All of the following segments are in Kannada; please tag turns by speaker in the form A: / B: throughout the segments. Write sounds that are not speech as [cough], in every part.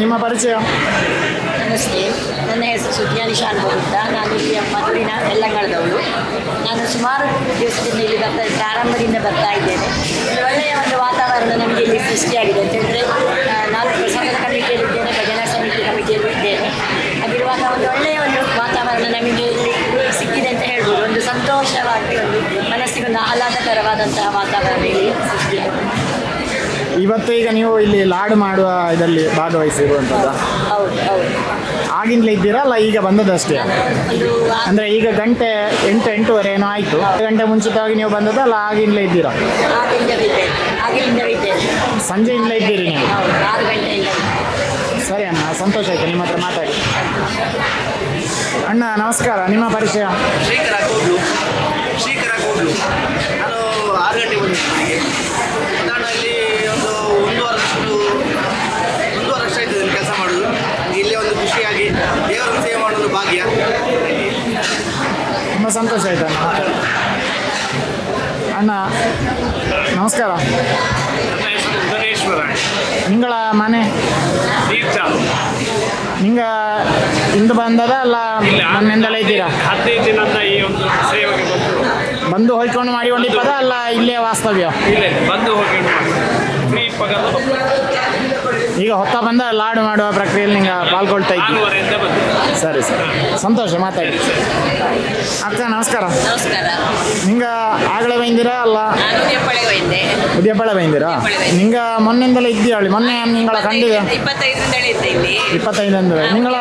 A: ನಿಮ್ಮ ಪರಿಚಯ?
B: ನಮಸ್ತೆ. ನನ್ನ ಹೆಸರು ಸುಜ್ಞಾನಿ ಶಾನ್ಭೋಗ್ ಅಂತ. ನಾನು ಇಲ್ಲಿಯ ಮಧುರಿನ ಎಲ್ಲಂಗಳದವಳು ನಾನು ಸುಮಾರು ದಿವಸದಿಂದ ಇಲ್ಲಿ ಬರ್ತಾ ಪ್ರಾರಂಭದಿಂದ ಬರ್ತಾ ಇದ್ದೇನೆ. ಇಲ್ಲಿ ಒಳ್ಳೆಯ ಒಂದು ವಾತಾವರಣ ನಮಗೆ ಇಲ್ಲಿ ಸೃಷ್ಟಿಯಾಗಿದೆ ಅಂತ ನಾನು ಪ್ರಸಾದ ಕಮಿಟಿಯಲ್ಲಿದ್ದೇನೆ ಭಜನಾ ಸಮಿತಿ ಕಮಿಟಿಯಲ್ಲೂ ಇದ್ದೇನೆ. ಹಾಗಿರುವಾಗ ಒಂದು ಒಳ್ಳೆಯ ಒಂದು ವಾತಾವರಣ ನಮಗೆ ಇಲ್ಲಿ ಸಿಕ್ಕಿದೆ ಅಂತ ಹೇಳ್ಬೋದು. ಒಂದು ಸಂತೋಷವಾಗಿ ಒಂದು ಮನಸ್ಸಿಗೆ ಒಂದು ಆಹ್ಲಾದಕರವಾದಂತಹ ವಾತಾವರಣ ಇಲ್ಲಿ ಸೃಷ್ಟಿಯಾಗಿದೆ.
A: ಇವತ್ತು ಈಗ ನೀವು ಇಲ್ಲಿ ಲಾಡ್ ಮಾಡುವ ಇದರಲ್ಲಿ ಭಾಗವಹಿಸಿರುವಂಥದ್ದು?
B: ಹೌದು ಹೌದು.
A: ಆಗಿಂದಲೇ ಇದ್ದೀರಾ ಅಲ್ಲ ಈಗ ಬಂದದಷ್ಟೇ
B: ಅಷ್ಟೇ
A: ಅಂದರೆ ಈಗ ಗಂಟೆ ಎಂಟು ಎಂಟೂವರೆ ಏನೋ ಆಯ್ತು. ಗಂಟೆ ಮುಂಚಿತವಾಗಿ ನೀವು ಬಂದದ್ದು ಅಲ್ಲ ಆಗಿಂದಲೇ ಇದ್ದೀರಾ? ಸಂಜೆಯಿಂದಲೇ ಇದ್ದೀರಿ ನೀವು?
B: ಹೌದು ಆರು ಗಂಟೆಯಿಂದ
A: ಸರಿ ಅಣ್ಣ ಸಂತೋಷ ಆಯ್ತು ನಿಮ್ಮ ಹತ್ರ ಮಾತಾಡಿ. ಅಣ್ಣ ನಮಸ್ಕಾರ ನಿಮ್ಮ ಪರಿಚಯ?
C: ಶ್ರೀಕರ ಕೋಡ್ಲು ಶ್ರೀಕರ ಕೋಡ್ಲು ನಾನು ಆರು ಗಂಟೆ ಬಂದಿದ್ದೀನಿ. ನಾನು ಇಲ್ಲಿ ಒಂದು ಒಂದೂವರೆ ವರ್ಷದ್ದು ಒಂದೂವರೆ ವರ್ಷ ಆಯ್ತು ಇಲ್ಲಿ ಕೆಲಸ ಮಾಡೋದು ನನಗೆ ಇಲ್ಲೇ ಒಂದು ಖುಷಿಯಾಗಿ ದೇವರ ಸೇವೆ ಮಾಡೋದು ಭಾಗ್ಯ
A: ತುಂಬ ಸಂತೋಷ ಆಯ್ತು ಅಣ್ಣ. ನಮಸ್ಕಾರ. ನಿಂಗಳ ಮನೆ? ನಿಂಗ ಇಂದು ಬಂದದ ಅಲ್ಲ ಮೊನ್ನೆಯಿಂದಲೇ ಇದ್ದೀರಾ?
D: ಬಂದು
A: ಹೊಯ್ಕೊಂಡು ಮಾಡಿಕೊಂಡಿಪ್ಪದ ಅಲ್ಲ ಇಲ್ಲೇ ವಾಸ್ತವ್ಯ?
D: ಬಂದು ಹೋಗಿ
A: ಈಗ ಹೊತ್ತ ಬಂದ ಲಾಡು ಮಾಡುವ ಪ್ರಕ್ರಿಯೆಯಲ್ಲಿ ನಿಂಗೆ ಪಾಲ್ಗೊಳ್ತಾ ಇದ್ದೀನಿ ಸರಿ ಸರಿ. ಸಂತೋಷ ಮಾತಾಡಿ. ಅಕ್ಕ ನಮಸ್ಕಾರ.
E: ನಮಸ್ಕಾರ.
A: ನಿಂಗ ಆಗಲೇ ಬೈಂದಿರಾ ಅಲ್ಲ?
E: ಉದ್ಯಪಳೆ
A: ಬೈಂದಿರಾ? ನಿಂಗ ಮೊನ್ನೆಯಿಂದಲೇ ಇದ್ದೀಯಾಳಿ ಮೊನ್ನೆ ನಿಂಗಳ ಕಂಡಿದೆ.
E: ಇಪ್ಪತ್ತೈದರಿಂದ
A: ನಿಂಗಳ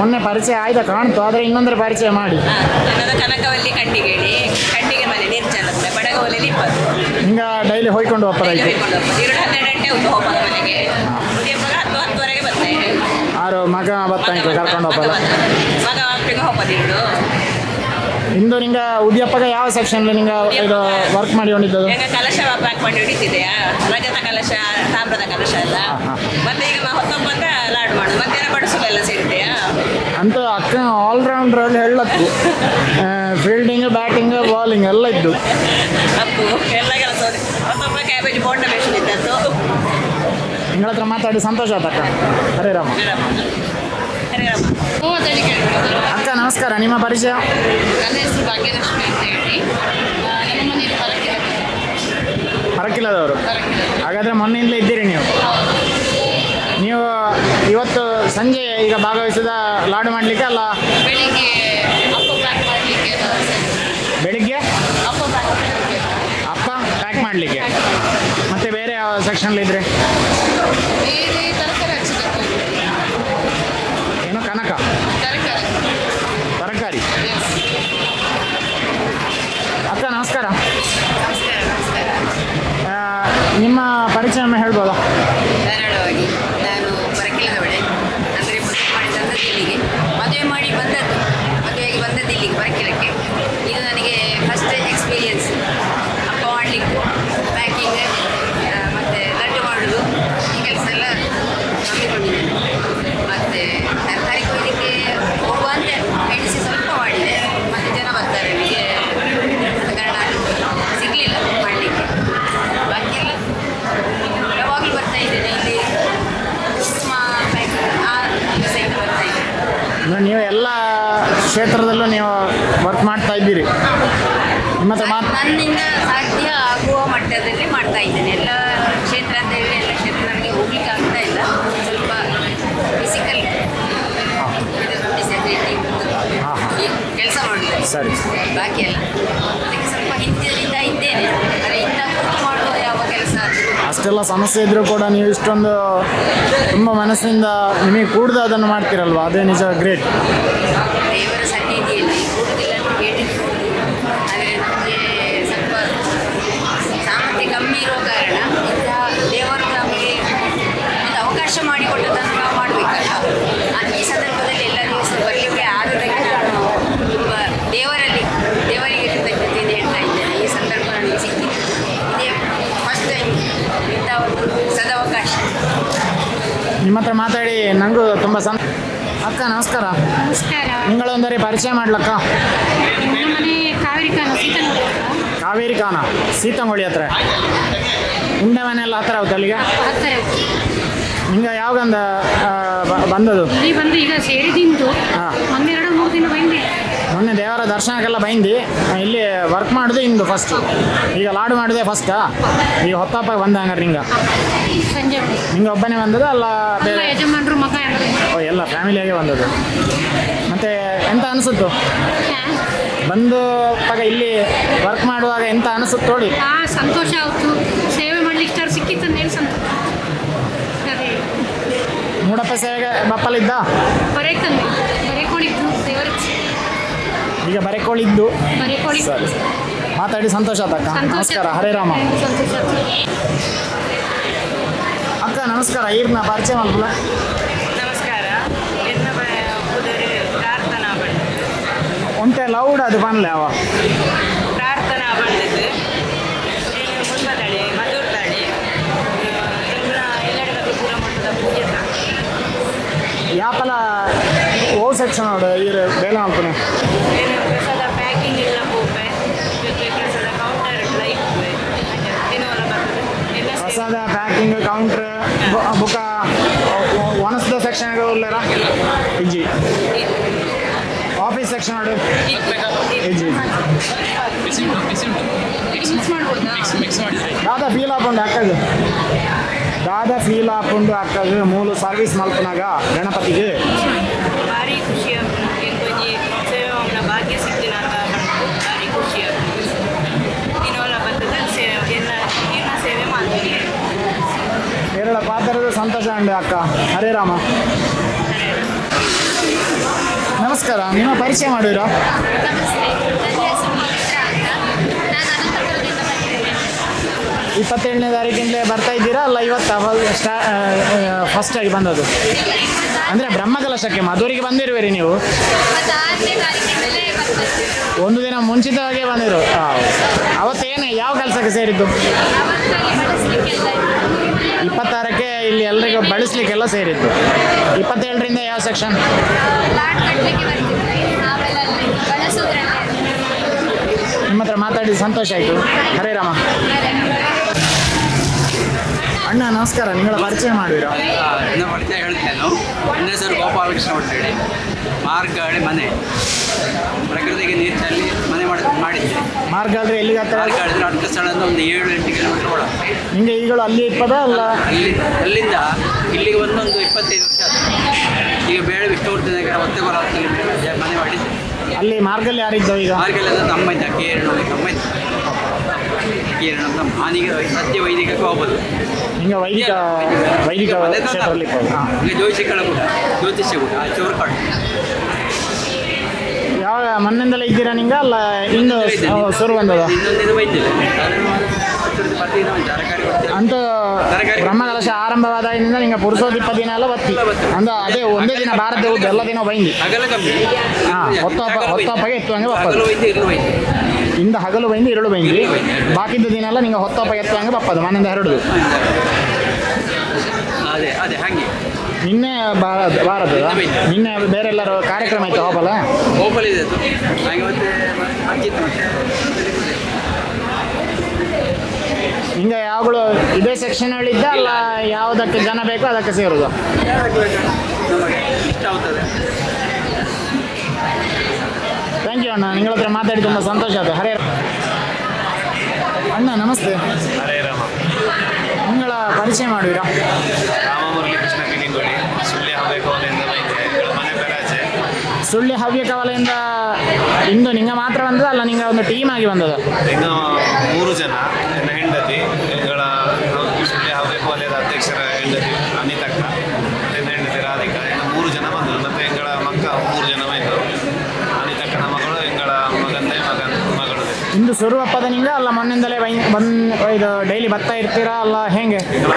A: ಮೊನ್ನೆ ಪರಿಚಯ ಆಯ್ತಾ? ಕಾಣ್ತು ಆದರೆ ಇನ್ನೊಂದರ ಪರಿಚಯ ಮಾಡಿ.
E: ಕನಕವಲ್ಲಿ ಇಪ್ಪತ್ತು
A: ನಿಂಗ ಡೈಲಿ ಹೋಯ್ಕೊಂಡು
E: ಡೈಲಿ
A: ಆಯ್ತು.
E: ಹೋಗ್ಕೊಂಡು ಹೋಗ್ಬೋದು ಎರಡು ಹನ್ನೆರಡು ಗಂಟೆ ಒಂದು ಹೋಗ್ಬೋದು ಮನೆಗೆ. ಉದ್ಯಪಗ ಹತ್ತು ಹತ್ತುವರೆಗೆ ಬರ್ತೇನೆ
A: ಆರು ಮಗ ಬತ್ತಾಂಕ ಕರ್ಕೊಂಡು ಹೋಗಲ್ಲ
E: ಬರ್ತಾನೆ. ಮಗ ಹೋಗ್ಬೋದು
A: ಇಂದು ನಿಂಗ ಉದ್ಯಪ್ಪಗ ಯಾವ ಸೆಕ್ಷನ್ ನಿಂಗ ಇದು ವರ್ಕ್ ಮಾಡಿ
E: ಈಗ ಕಲಶ ಪ್ಯಾಕ್ ಮಾಡಿ ಹಿಡಿತಿದೆಯಾ ರಜತ ಕಲಶ ತಾಮ್ರದ ಕಲಶ ಎಲ್ಲ. ಮತ್ತೆ ಈಗ ಅಂತ ಲಾಡು ಮಾಡು ಮಧ್ಯಾಹ್ನ ಬಡಿಸಲೆಲ್ಲ ಸೇರಿದೆಯಾ?
A: ಅಂತೂ ಅಕ್ಕ ಆಲ್ರೌಂಡ್ರಲ್ಲಿ ಹೇಳತ್ತು ಫೀಲ್ಡಿಂಗ್ ಬ್ಯಾಟಿಂಗ್ ಬಾಲಿಂಗ್ ಎಲ್ಲ ಇದ್ದು.
E: ಅಪ್ಪು ಎಲ್ಲ ಕೆಲಸ ಹೊತ್ತೊಬ್ಬ ಕ್ಯಾಬೇಜ್ ಬೋಂಡ ಮೆಷಿನ್ ಇದ್ದದ್ದು.
A: ನಿಗಳ ಹತ್ರ ಮಾತಾಡಿ ಸಂತೋಷ ಆತಕ್ಕ ಹರೇ ರಾಮ. ಅಕ್ಕ ನಮಸ್ಕಾರ. ನಿಮ್ಮ ಪರಿಚಯ?
F: ನನ್ನ ಹೆಸರು ಭಾಗ್ಯಲಕ್ಷ್ಮಿ ಅಂತ ಹೇಳಿ. ಆ, ನಮ್ಮ ಮನೆಯಲ್ಲಿ ಪರಕ್ಕಿಲ್ಲ
A: ಪರಕಿಲ್ಲದವರು. ಹಾಗಾದ್ರೆ ಮೊನ್ನೆಯಿಂದಲೇ ಇದ್ದೀರಿ ನೀವು? ನೀವು ಇವತ್ತು ಸಂಜೆ ಈಗ ಭಾಗವಹಿಸಿದ ಲಾಡು ಮಾಡಲಿಕ್ಕೆ ಅಲ್ಲ?
F: ಬೆಳಿಗ್ಗೆ ಅಪ್ಪ ಪ್ಯಾಕ್ ಮಾಡಲಿಕ್ಕೆ
A: ಬೆಳಿಗ್ಗೆ
F: ಅಪ್ಪ ಪ್ಯಾಕ್ ಮಾಡಲಿಕ್ಕೆ
A: ಅಪ್ಪ ಪ್ಯಾಕ್ ಮಾಡಲಿಕ್ಕೆ? ಮತ್ತೆ ಬೇರೆ ಯಾವ
F: ಸೆಕ್ಷನ್ ಇದ್ರೆ?
A: ಏನೋ ಕನಕ?
F: ತರಕಾರಿ.
A: ಅಕ್ಕ ನಮಸ್ಕಾರ. ನಿಮ್ಮ ಪರಿಚಯ ಹೇಳ್ಬೋದಾ
E: ಧಾರಾಳವಾಗಿ ನಾನು ಪರಕಿಲ್ಲದವಳೆ ಅಂದರೆ ಮದುವೆ ಮಾಡಿ ತಂದದ್ದು ಇಲ್ಲಿಗೆ ಮದುವೆ ಮಾಡಿ ಬಂದದ್ದು ಮದುವೆಗೆ ಬಂದದ್ದು ಇಲ್ಲಿಗೆ ಪರಕಿಲಕ್ಕೆ ಇದು ನನಗೆ ಫಸ್ಟ್ ಎಕ್ಸ್ಪೀರಿಯನ್ಸ್ ಅಪ್ಪ ಮಾಡಲಿಕ್ಕೆ ಪ್ಯಾಕಿಂಗ್ ಮತ್ತು ಲಡ್ಡು ಮಾಡೋದು ಈ ಕೆಲಸ ಎಲ್ಲ ನಂಬಿಕೊಂಡಿದ್ದೇನೆ ಮತ್ತು ತರಕಾರಿ ಕೊಯ್ಲಿಕ್ಕೆ ಹೋಗುವ ಅಂತ ಎಣಿಸಿ ಸ್ವಲ್ಪ ಮಾಡಿದೆ ಮತ್ತು ಜನ ಬರ್ತಾರೆ ನನಗೆ ಆದ ಕಾರಣ ಸಿಗಲಿಲ್ಲ ಮಾಡಲಿಕ್ಕೆ ಬಾಕಿ ಎಲ್ಲ ಯಾವಾಗಲೂ ಬರ್ತಾ ಇದ್ದೇನೆ ಇಲ್ಲಿ ಕುಸುಮ ಪ್ಯಾಕಿಂಗ್ ಆ ಸೈಡ್ ಬರ್ತಾ ಇದ್ದೇನೆ
A: ಇನ್ನು ನೀವು ಎಲ್ಲ ಕ್ಷೇತ್ರದಲ್ಲೂ ನೀವು ವರ್ಕ್ ಮಾಡ್ತಾ ಇದ್ದೀರಿ ನಿಮ್ಮ ಹತ್ರ ಮಾತು
E: ನನ್ನಿಂದ ಸಾಧ್ಯ ಆಗುವ ಮಟ್ಟದಲ್ಲಿ ಮಾಡ್ತಾ ಇದ್ದೇನೆ ಎಲ್ಲ ಕ್ಷೇತ್ರ ಅಂತ ಹೇಳಿದ್ರೆ ಎಲ್ಲ ಕ್ಷೇತ್ರ ನನಗೆ ಹೋಗ್ಲಿಕ್ಕೆ ಆಗ್ತಾ ಇಲ್ಲ ಸ್ವಲ್ಪ ಫಿಸಿಕಲ್ ಇದು ಡಿಸಬಿಲಿಟಿ
A: ಹಾಂ ಹಾಂ
E: ಕೆಲಸ ಮಾಡುದು
A: ಸರಿ
E: ಬಾಕಿ ಎಲ್ಲ ಅದಕ್ಕೆ ಸ್ವಲ್ಪ ಹಿಂದಿನಿಂದ ಇದ್ದೇನೆ ಆದರೆ ಇಂಥ ಕೂತು ಮಾಡುವ ಯಾವ ಕೆಲಸ
A: ಅಷ್ಟೆಲ್ಲ ಸಮಸ್ಯೆ ಇದ್ರೂ ಕೂಡ ನೀವು ಇಷ್ಟೊಂದು ತುಂಬ ಮನಸ್ಸಿನಿಂದ ನಿಮಗೆ ಕೂಡದ ಅದನ್ನು ಮಾಡ್ತೀರಲ್ವ? ಅದೇ ನಿಜ ಗ್ರೇಟ್
E: ದೇವರ ಸನ್ನಿಧಿ ಇಲ್ಲ ಈ ಕೂಡುದಿಲ್ಲ ಅಂತ ಹೇಳಿದ್ದು ಆದರೆ ನಮಗೆ ಸ್ವಲ್ಪ ಸಾಮರ್ಥ್ಯ ಕಮ್ಮಿ ಇರೋ ಕಾರಣ ಇಂಥ ದೇವರು ನಮಗೆ ಒಂದು ಅವಕಾಶ ಮಾಡಿಕೊಟ್ಟದನ್ನು ನಾವು ಮಾಡಬೇಕಲ್ಲ ಅದು ಈ ಸಂದರ್ಭದಲ್ಲಿ ಎಲ್ಲ ದಿವಸ ಬರಲಿಕ್ಕೆ ಆದದಕ್ಕೆ ನಾನು ತುಂಬ ದೇವರಲ್ಲಿ ದೇವರಿಗೆ ಕೃತಜ್ಞತೆಯಿಂದ ಹೇಳ್ತಾ ಇದ್ದೇನೆ ಈ ಸಂದರ್ಭ ನನಗೆ ಸಿಕ್ಕಿದೆ ಇದೇ ಫಸ್ಟ್ ಟೈಮ್ ಇಂಥ ಒಂದು ಸದವಕಾಶ
A: ನಿಮ್ಮ ಹತ್ರ ಮಾತಾಡಿ ನನಗೂ ತುಂಬ ಸಂತ ಅಕ್ಕ ನಮಸ್ಕಾರ.
F: ನಮಸ್ಕಾರ.
A: ನಿಂಗಳೊಂದರೆ ಪರಿಚಯ ಮಾಡ್ಲಕ್ಕ?
F: ಕಾವೇರಿ ಕಾನ
A: ಸೀತಂಗೋಳಿ ಹತ್ರ. ಉಂಡೆ ಮನೆಯಲ್ಲ ಹತ್ರ. ಆಗುತ್ತೆ ಅಲ್ಲಿಗೆ? ಹಿಂಗೆ ಯಾವಾಗ ಬಂದದು?
G: ಬಂದು ಈಗ
A: ಸೇರಿದಿಂದು
G: ಒಂದೆರಡು ಮೂರು ದಿನ ಬಂದೆ
A: ಮೊನ್ನೆ ದೇವರ ದರ್ಶನಕ್ಕೆಲ್ಲ ಬೈಂದು. ಇಲ್ಲಿ ವರ್ಕ್ ಮಾಡಿದೆ ಇಂದು ಫಸ್ಟ್ ಈಗ ಲಾಡು ಮಾಡಿದೆ ಫಸ್ಟ್ ಈಗ ಹೊತ್ತಪ್ಪ ಬಂದ ಹಂಗಾರೆ ನಿಂಗೆ ನಿಂಗೆ ಒಬ್ಬನೇ ಬಂದದ ಅಲ್ಲ ಬೇರೆ? ಓ ಎಲ್ಲ ಫ್ಯಾಮಿಲಿಯಾಗೆ ಬಂದದ್ದು. ಮತ್ತೆ ಎಂತ ಅನಿಸುತ್ತು. ಬಂದು ಪಾಗ ಇಲ್ಲಿ ವರ್ಕ್ ಮಾಡುವಾಗ ಎಂತ ಅನಿಸುತ್ತೆ ನೋಡಿ.
G: ಸಂತೋಷ ಆಯ್ತು. ಸೇವೆ ಮಾಡ್ಲಿಕ್ಕೆ ಸಿಕ್ಕಿತ್ತು ಅಂತ ಹೇಳಿ ಸಂತೋಷ.
A: ಮೂಡಪ್ಪ ಸೇವೆಗೆ ಬಪ್ಪಲಿದ್ದ?
G: ಬರೇಕೊಂಡಿದ್ದು
A: ಈಗ ಬರೆಕೊಳ್ಳಿದ್ದು
G: ಬರೇಕೊಳ್ಳಿ
A: ಸರಿ. ಮಾತಾಡಿ ಸಂತೋಷ ಆತಕ್ಕ ನಮಸ್ಕಾರ. ಹರೇ ರಾಮ. ಅಕ್ಕ ನಮಸ್ಕಾರ. ಈರ್ನ ಪರಿಚಯ ಮಾಡ್ಬಲ್ಲ
H: ನಮಸ್ಕಾರ.
A: ಒಂಟೆ ಲೌಡ್ ಅದು ಬನ್ಲೆ ಅವ. ಯಾಪಲ ಓ ಸೆಕ್ಷನ್ ನೋಡು ಈರು ಬೇಲೆ ಮಲ್ಪನೆ ಬುಕ್ಕ ಒಣಸ್ದ ಸೆಕ್ಷನ್ ಉಳ್ಳರ ಇಜ್ಜಿ ಆಫೀಸ್ ಸೆಕ್ಷನ್ ಆಡು ಇಜ್ಜಿ ದಾದ ಫೀಲ್ ಹಾಕೊಂಡು ಅಕ್ಕದು ದಾದಾ ಫೀಲ್ ಹಾಕೊಂಡು ಅಕ್ಕದು ಮೂಲ ಸರ್ವಿಸ್ ಮಲ್ಪನಾಗ ಗಣಪತಿಗೆ. ಕೇರಳ ಪಾತ್ರದ ಸಂತೋಷ ಅಂಡೆ ಅಕ್ಕ. ಹರೇ ರಾಮ. ನಮಸ್ಕಾರ, ನಿಮ್ಮ ಪರಿಚಯ ಮಾಡಿರಾ ಇಪ್ಪತ್ತೇಳನೇ ತಾರೀಕಿಂದಲೇ ಬರ್ತಾ ಇದ್ದೀರಾ? ಅಲ್ಲ, ಇವತ್ತು ಸ್ಟಾ ಫಸ್ಟ್ ಆಗಿ ಬಂದದ್ದು? ಅಂದರೆ ಬ್ರಹ್ಮಕಲಶಕ್ಕೆ ಮಧುರಿಗೆ ಬಂದಿರುವಿರಿ ನೀವು? ಒಂದು ದಿನ ಮುಂಚಿತವಾಗೇ ಬಂದಿರು. ಅವತ್ತೇನು, ಯಾವ ಕೆಲಸಕ್ಕೆ ಸೇರಿದ್ದು? ಇಪ್ಪತ್ತಾರಕ್ಕೆ ಇಲ್ಲಿ ಎಲ್ರಿಗೂ ಬಳಸಲಿಕ್ಕೆಲ್ಲ ಸೇರಿದ್ದು. ಇಪ್ಪತ್ತೇಳರಿಂದ ಯಾವ ಸೆಕ್ಷನ್ ನಿಮ್ಮ ಹತ್ರ ಮಾತಾಡಿ ಸಂತೋಷ ಆಯಿತು. ಹರೇ ರಾಮ. ಅಣ್ಣ ನಮಸ್ಕಾರ. ನಿಗಳ ಪರಿಚಯ ಮಾಡಿರೋ
I: ನನ್ನ ಪರಿಚಯ ಹೇಳ್ತೇನೆ ನನ್ನ ಹೆಸರು ಗೋಪಾಲಕೃಷ್ಣ ಅಂತೇಳಿ ಮಾರ್ಗಾಡಿ ಮನೆ. ಪ್ರಕೃತಿಗೆ ನೀರು ಚೆಲ್ಲಿ ಮನೆ ಮಾಡಿ ಮಾಡಿದ್ದೆ.
A: ಮಾರ್ಗ ಆದರೆ ಎಲ್ಲಿಗೆ ಹತ್ರ
I: ಮಾರ್ಗಾಡಿದ್ರೆ ಅಡ್ಡ ಸ್ಥಳದಿಂದ ಒಂದು ಏಳು ಎಂಟು ಕಿಲೋಮೀಟರ್ ಒಳ
A: ನಿಮಗೆ ಈಗಳು ಅಲ್ಲಿ ಇಪ್ಪದ ಅಲ್ಲ?
I: ಅಲ್ಲಿ ಅಲ್ಲಿಂದ ಇಲ್ಲಿಗೆ ಒಂದೊಂದು ಇಪ್ಪತ್ತೈದು ವರ್ಷ ಆಯ್ತು. ಈಗ ಬೇಳೆ ವಿಷ್ಣುವರ್ಧನ ಮತ್ತೆ ಬರ ಮನೆ ಮಾಡಿದ್ದೆ.
A: ಅಲ್ಲಿ ಮಾರ್ಗಲ್ಲಿ ಯಾರಿದ್ದೋ ಈಗ?
I: ಮಾರ್ಗಲೆಲ್ಲ ತಮ್ಮ ಇದ್ದ ಕೇರಳ ನಮ್ಮ ಇದ್ದ ನಮ್ಮ ಹಾನಿಗೆ ಸತ್ಯ ವೈದಿಕಕ್ಕೂ ಹೋಗ್ಬೋದು
A: ಹಿಂಗೆ ವೈದಿಕ ವೈದಿಕ ಕ್ಷೇತ್ರದಲ್ಲಿ
I: ಈಗ ಜ್ಯೋತಿಷಿಗಳ ಕೂಡ ಜ್ಯೋತಿಷ್ಯ ಕೂಡ. ಚೋರ್ಕಾಡು
A: ಯಾವಾಗ ಮಣ್ಣಿಂದಲೇ ಇದ್ದೀರಾ ನಿಂಗೆ ಅಲ್ಲ ಇನ್ನು ಶುರು ಬಂದದ ಅಂತ ಬ್ರಹ್ಮಕಲಶ ಆರಂಭವಾದಾಗಿನಿಂದ ನಿಂಗೆ ಪುರುಷೋದಿಪ್ಪ ದಿನ ಎಲ್ಲ ಬತ್ತಿ ಅಂದ ಅದೇ ಒಂದೇ ದಿನ ಭಾರತದ ಉದ್ದ ಎಲ್ಲ ದಿನ ಬೈಂದಿ. ಹಾಂ ಹೊತ್ತಪ್ಪ ಹೊತ್ತಪ್ಪಗೆ
I: ಇತ್ತು
A: ಹಂಗೆ
I: ವೈದ್ಯ
A: ಇಂದ ಹಗಲು ಬೈಂದು ಇರುಳು ಬೈಂದು. ಬಾಕಿದ್ದ ದಿನ ಎಲ್ಲ ನಿಂಗೆ ಹೊತ್ತಪ್ಪ ಎತ್ತುವಂಗೆ ಬಪ್ಪದು ಮನೆಯಿಂದ ಹರಡುದು.
I: ಅದೇ ಅದೇ ಹಾಗೆ.
A: ನಿನ್ನೆ ಬಾರದು ಬಾರದು. ನಿನ್ನೆ ಬೇರೆ ಎಲ್ಲರೂ ಕಾರ್ಯಕ್ರಮ ಆಯ್ತು
I: ಓಪಲ್ ಇದೆ ಹಾಗೆ
A: ಹಿಂಗೆ ಯಾವಾಗಲೂ ಇದೇ ಸೆಕ್ಷನ್ ಹೇಳಿದ್ದ ಅಲ್ಲ ಯಾವುದಕ್ಕೆ ಜನ ಬೇಕೋ ಅದಕ್ಕೆ ಸೇರುದು
I: ಯಾವ್ದಕ್ಕೆ ಬೇಕು? ನಮಗೆ ಇಷ್ಟ ಆಗ್ತದೆ
A: ಥ್ಯಾಂಕ್ ಯು ಅಣ್ಣ ನಿಗಳ ಹತ್ರ ಮಾತಾಡಿ ತುಂಬ ಸಂತೋಷ ಆಯ್ತು ಹರೇ ಅಣ್ಣ ನಮಸ್ತೆ.
D: ಹರೇ ರಾಮ.
A: ನಿಗಳ ಪರಿಚಯ ಮಾಡುವಿರಾ?
D: ರಾಮಮುರಳಿ ಕೃಷ್ಣ ಪಿಲಿಂಗೋಳಿ ಸುಳ್ಳಿ ಹವ್ಯ ಕೋಲೆಯಿಂದ ಬೈದೆ ಮನೆ
A: ಸುಳ್ಳಿ ಇಂದು ನಿಂಗ ಮಾತ್ರ ಬಂದದ ಅಲ್ಲ ನಿಂಗ ಒಂದು ಟೀಮ್ ಆಗಿ ಬಂದದ?
D: ಇನ್ನು ಮೂರು ಜನ ನನ್ನ ಹೆಂಡತಿ. ಎಗಳ ಸುಳ್ಳಿ ಹವ್ಯ ಕೋಲೆಯ ಅಧ್ಯಕ್ಷರ ಹೆಂಡತಿ ಅನಿತಕ್ಕ ಮತ್ತೆ ನನ್ನ ಹೆಂಡತಿ ರಾಧಿಕಾ ಇನ್ನು ಮೂರು ಜನ ಬಂದರು ಮತ್ತೆ ಎಂಗಳ ಮಕ್ಕ ಮೂರು ಜನ ಬಂದರು ಅನಿತಕ್ಕನ ಮಗಳು ಎಂಗಳ ಮಗಂದೇ ಮಗನ್ ಮಗಳು
A: ಇಂದು ಶುರುವಪ್ಪದ ನಿಂಗ ಅಲ್ಲ ಮೊನ್ನಿಂದಲೇ ಬಂದ್ ಇದು ಡೈಲಿ ಬರ್ತಾ ಇರ್ತೀರಾ ಅಲ್ಲ ಹೆಂಗೆ?
D: ಎಂಗಳ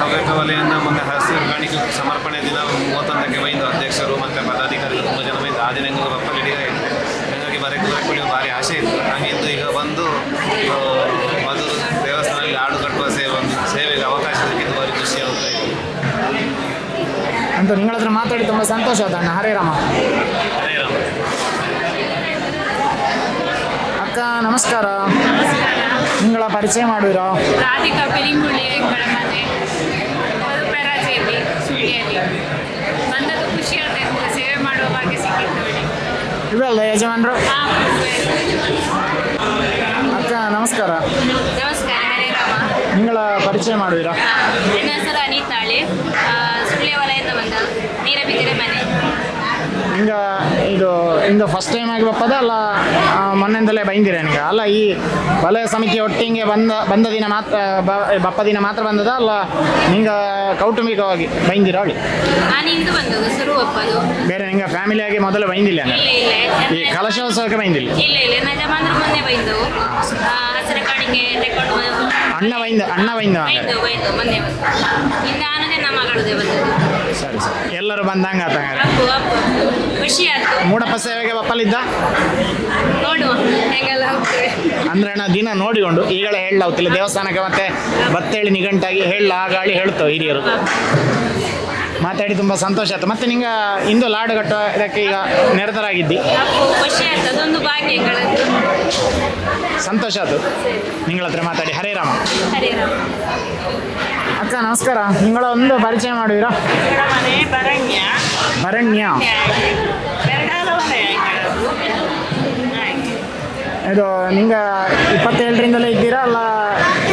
D: ಹವ್ಯಕ ವಲಯನ ಮೊನ್ನೆ ಹಸಿರು ಕಾಣಿಕೆ ಸಮರ್ಪಣೆ ದಿನ ಮೂವತ್ತೊಂದಕ್ಕೆ ಬೈದು ಅಧ್ಯಕ್ಷರು ಮತ್ತು ಪದಾಧಿಕಾರಿಗಳು ತುಂಬ ಜನ ಬೈದು ಆ ದಿನ ಹೆಂಗೂ ರಪ್ಪಲ್ಲಿ ಹಿಡಿಯ ಹಾಗಾಗಿ ಬರಕ್ಕೆ ಬರಕ್ಕೆ ಭಾರಿ ಆಸೆ ಇತ್ತು. ಹಾಗೆ ಇಂದು ಈಗ ಬಂದು ಅದು ದೇವಸ್ಥಾನದಲ್ಲಿ ಹಾಡು ಕಟ್ಟುವ ಸೇವೆ ಒಂದು ಸೇವೆಗೆ ಅವಕಾಶ ಸಿಕ್ಕಿದ್ದು ಭಾರಿ ಖುಷಿ ಆಗ್ತಾ ಇದೆ.
A: ಅಂತ ನಿಗಳ ಹತ್ರ ಮಾತಾಡಿ ತುಂಬ ಸಂತೋಷ ಆಯ್ತು ಅಣ್ಣ. ಹರೇ ರಾಮ.
D: ಹರೇ ರಾಮ.
A: ರಾಧಿಕಾ ನಮಸ್ಕಾರ. ನಿಂಗಳ ಪರಿಚಯ ಮಾಡುವಿರೋ?
G: ರಾಧಿಕಾ ಪೆರಿಂಗುಳ್ಳಿ ಎಂಗಳ ಮನೆ ಪರಾಜೆಯಲ್ಲಿ ಸುಳ್ಳಿಯಲ್ಲಿ.
A: ನನ್ನದು ಖುಷಿ ಆಗ್ತದೆ ಸೇವೆ ಮಾಡುವ ಬಗ್ಗೆ ಸಿಕ್ಕಿತ್ತು ಇವೆಲ್ಲ ಯಜಮಾನರು? ಅಕ್ಕ ನಮಸ್ಕಾರ.
G: ನಮಸ್ಕಾರ
A: ನಿಂಗಳ ಪರಿಚಯ ಮಾಡುವಿರಾ?
G: ನನ್ನ ಹೆಸರು ಅನಿತಾಳೆ ಸುಳ್ಯ ವಲಯದ ಬಂದ ನೀರಬಿಗೆರೆ ಮನೆ.
A: ಹಿಂಗ ಇದು ಇಂದು ಫಸ್ಟ್ ಟೈಮ್ ಆಗಿ ಬಪ್ಪದ ಅಲ್ಲ ಮೊನ್ನೆಯಿಂದಲೇ ಬೈಂದಿರ ನಿಮಗೆ ಅಲ್ಲ ಈ ವಲಯ ಸಮಿತಿ ಒಟ್ಟಿಗೆ ಬಂದ ಬಂದ ದಿನ ಮಾತ್ರ ಬಪ್ಪ ದಿನ ಮಾತ್ರ ಬಂದದ ಅಲ್ಲ ಹಿಂಗ ಕೌಟುಂಬಿಕವಾಗಿ ಬೈಂದಿರ ಅವಳಿ ಬೇರೆ ನಿಂಗೆ ಫ್ಯಾಮಿಲಿಯಾಗಿ ಮೊದಲು ಬೈಂದಿಲ್ಲ ಈ ಕಲಶೋತ್ಸವಕ್ಕೆ ಬೈಂದಿಲ್ಲ? ಅಣ್ಣ ವೈಂದ ಅಣ್ಣ ವೈಂದ ಹಂಗಾರೆ
G: ಬೈದು ಬೈದು ಮೊನ್ನೆ ಬಂದು ಇನ್ನು ನಾನು ನನ್ನ ಮಗಳದೇ ಬಂದದ್ದು
A: ಸರಿ ಸರಿ. ಎಲ್ಲರೂ ಬಂದಂಗ ಆತ ಹಂಗಾರೆ.
G: ಅಪ್ಪು ಅಪ್ಪು. ಖುಷಿ ಆಯ್ತು.
A: ಮೂಡಪ್ಪ ಸೇವೆಗೆ ಬಪ್ಪಲಿದ್ದ
G: ನೋಡುವ ಹೆಂಗೆಲ್ಲ ಹೋಗ್ತೇವೆ
A: ಅಂದ್ರೆ ಅಣ್ಣ ದಿನ ನೋಡಿಕೊಂಡು ಈಗಲೇ ಹೇಳಲಾಗುತ್ತಿಲ್ಲ ದೇವಸ್ಥಾನಕ್ಕೆ ಮತ್ತೆ ಬತ್ತೇಳಿ ನಿಘಂಟಾಗಿ ಹೇಳ ಗಾಳಿ ಹೇಳ್ತಾವೆ ಹಿರಿಯರು. ಮಾತಾಡಿ ತುಂಬ ಸಂತೋಷ ಆಯ್ತು. ಮತ್ತೆ ನಿಂಗೆ ಇಂದು ಲಾಡು ಕಟ್ಟುವ ಇದಕ್ಕೆ ಈಗ ನಿರತರಾಗಿದ್ದಿ.
G: ಖುಷಿ ಆಯ್ತು. ಅದೊಂದು ಭಾಗ್ಯಗಳದ್ದು
A: ಸಂತೋಷ ಆಯ್ತು. ನಿಂಗಳ ಹತ್ರ ಮಾತಾಡಿ. ಹರೇ ರಾಮ.
G: ಹರಿರಾಮ
A: ಅಕ್ಕ ನಮಸ್ಕಾರ. ನಿಂಗಳ ಒಂದು ಪರಿಚಯ ಮಾಡುವಿರಾ?
J: ಮನೆ ಬರಣ್ಯ ಮನೆ
A: ಇದು ನಿಂಗೆ ಇಪ್ಪತ್ತೇಳರಿಂದಲೇ ಇದ್ದೀರಾ? ಅಲ್ಲ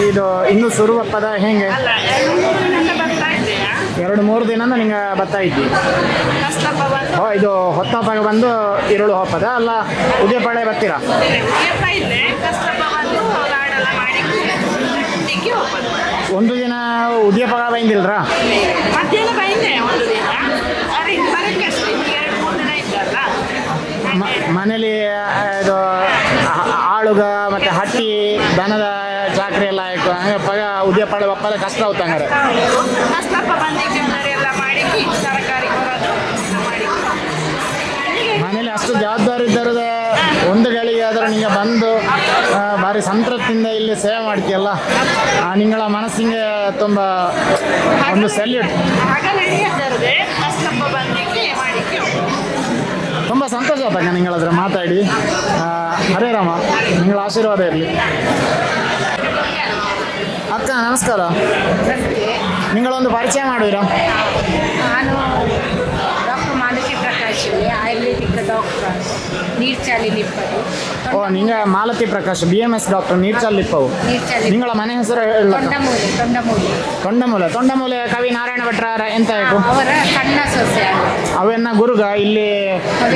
A: ಇದು ಇನ್ನೂ ಸುರುವಪ್ಪದ ಹೇಗೆ
J: ಅಲ್ಲ ಎರಡು ಮೂರು ದಿನದಿಂದ ಬರ್ತಾ ಇದ್ದೀಯಾ
A: ಎರಡು ಮೂರು ದಿನ ನಿಂಗೆ ಬರ್ತಾ ಇದ್ದಿ. ಓ, ಇದು ಹೊತ್ತಪ್ಪಾಗ ಬಂದು ಇರುಳು ಹೋಗ್ತದ? ಅಲ್ಲ ಉದಯಪಾಳೆ ಬರ್ತೀರಾ? ಒಂದು ದಿನ ಉದಯಪಾಗ ಬೈಂದಿಲ್ರಾ? ಮನೇಲಿ ಇದು ಆಳುಗ ಮತ್ತೆ ಹಟ್ಟಿ, ದನದ ಚಾಕ್ರಿ ಎಲ್ಲ ಆಯ್ತು. ಹಂಗೆ ಪಗ ಉದಯಪಾಳೆ ಬಪ್ಪಲೆ ಕಷ್ಟ ಆಗುತ್ತೆ ಹಂಗಾರೆ. ಮನೇಲಿ ಅಷ್ಟು ಜವಾಬ್ದಾರಿ ಇದ್ದರದ ಒಂದು ಗಳಿಗೆ ಆದರೂ ನಿಂಗೆ ಬಂದು ಭಾರಿ ಸಂತೃಪ್ತಿಯಿಂದ ಇಲ್ಲಿ ಸೇವೆ ಮಾಡ್ತೀಯಲ್ಲ? ನಿಂಗಳ ಮನಸ್ಸಿಗೆ ತುಂಬ ಒಂದು ಸೆಲ್ಯೂಟ್ ತುಂಬ ಸಂತೋಷ ಆತಕ್ಕ ಹತ್ರ ಮಾತಾಡಿ. ಹರೇ ರಾಮ, ನಿಂಗಳ ಆಶೀರ್ವಾದ ಇರಲಿ. ಅಕ್ಕ ನಮಸ್ಕಾರ ನಿಂಗಳೊಂದು ಪರಿಚಯ ಮಾಡುವಿರಾ
B: ನಾನು ಡಾಕ್ಟರ್ ಪ್ರಕಾಶ್ ಆಯುರ್ವೇದಿಕ್ ಡಾಕ್ಟರ್
A: ಓ ನಿಂಗೆ Malathi Prakash B M S doctor Neerchal ಲಿಪ್ಪವು
B: ನೀರ್ಚಾಲಿ
A: ನಿಂಗಳ ಮನೆ ಹೆಸರು ಹೇಳ
B: ತೊಂಡಮೂಲೆ ತೊಂಡಮೂಲೆ.
A: ತೊಂಡಮೂಲೆ ತೊಂಡಮೂಲೆ ಕವಿ ನಾರಾಯಣ ಭಟ್ರ ಎಂತ ಹೇಳು
B: ಅವರ ಸಣ್ಣ ಸೊಸೆ
A: ಅವೆನ್ನ ಗುರುಗ ಇಲ್ಲಿ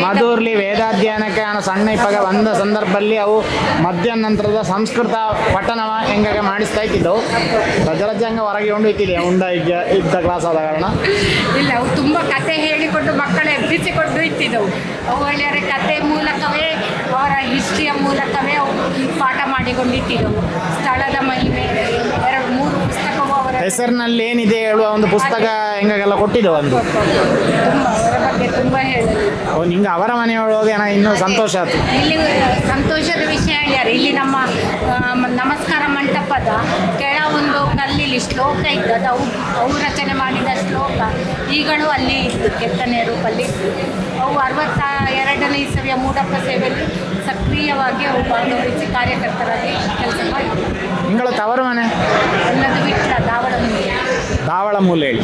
A: ಮಧುರ್ಲಿ ವೇದಾಧ್ಯಯನಕ್ಕೆ ನಾನು ಸಣ್ಣ ಇಪ್ಪಾಗ ಬಂದ ಸಂದರ್ಭದಲ್ಲಿ ಅವು ಮಧ್ಯಾಹ್ನ ನಂತರದ ಸಂಸ್ಕೃತ ಪಠನವ ಹೆಂಗಾಗ ಮಾಡಿಸ್ತಾ ಇದ್ದಿದ್ದವು. ರಜರಜ ಹಂಗೆ ಹೊರಗೆ ಉಂಡು ಇತ್ತಿದೆ ಉಂಡ ಈಗ ಇದ್ದ ಕ್ಲಾಸ್ ಆದ ಕಾರಣ?
B: ಇಲ್ಲ ಅವು ತುಂಬ ಕತೆ ಮಕ್ಕಳ ಮಕ್ಕಳು ಎಬ್ಬಿಸಿಕೊಂಡು ಇಟ್ಟಿದ್ದವು ಅವು ಒಳ್ಳೆಯ ಕತೆ ಮೂಲಕವೇ ಅವರ ಹಿಸ್ಟ್ರಿಯ ಮೂಲಕವೇ ಅವು ಪಾಠ ಮಾಡಿಕೊಂಡಿಟ್ಟಿದ್ದವು ಸ್ಥಳದ ಮಹಿಮೆ ಎರಡು ಮೂರು ಪುಸ್ತಕವು ಅವರ
A: ಹೆಸರಿನಲ್ಲಿ ಏನಿದೆ ಹೇಳುವ ಒಂದು ಪುಸ್ತಕ ಹೆಂಗಾಗೆಲ್ಲ ಕೊಟ್ಟಿದ್ದವು ಒಂದು?
B: ತುಂಬ
A: ಅವು ನಿಂಗೆ ಅವರ ಮನೆಯೊಳಗೆ ಏನೋ ಇನ್ನೂ ಸಂತೋಷ ಆಯ್ತು.
B: ಇಲ್ಲಿ ಸಂತೋಷದ ವಿಷಯ ಹೇಳ್ಯಾರ. ಇಲ್ಲಿ ನಮ್ಮ ಆ, ಮ- ನಮಸ್ಕಾರ ಮಂಟಪದ ಕೆಳ ಒಂದು ಕಲ್ಲಿಲಿ ಶ್ಲೋಕ ಇದ್ದದ್ದು ಅವು ಅವು ರಚನೆ ಮಾಡಿದ ಶ್ಲೋಕ. ಈಗಳು ಅಲ್ಲಿ ಇತ್ತು ಕೆತ್ತನೆಯ ರೂಪಲ್ಲಿ ಇತ್ತು ಅವು ಅರವತ್ತ ಎರಡನೇ ಇಸವಿಯ ಮೂಡಪ್ಪ ಸೇವೆಯಲ್ಲಿ ಸಕ್ರಿಯವಾಗಿ ಅವು ಭಾಗವಹಿಸಿ ಕಾರ್ಯಕರ್ತರಾಗಿ ಕೆಲಸ ಮಾಡಿದ್ರು.
A: ನಿಂಗಳ ತವರು ಮನೆ?
B: ಅನ್ನೋದು ಬಿಟ್ಟ ದಾವಳ ಮೂಲೆ
A: ದಾವಳ ಮೂಲೆ ಹೇಳಿ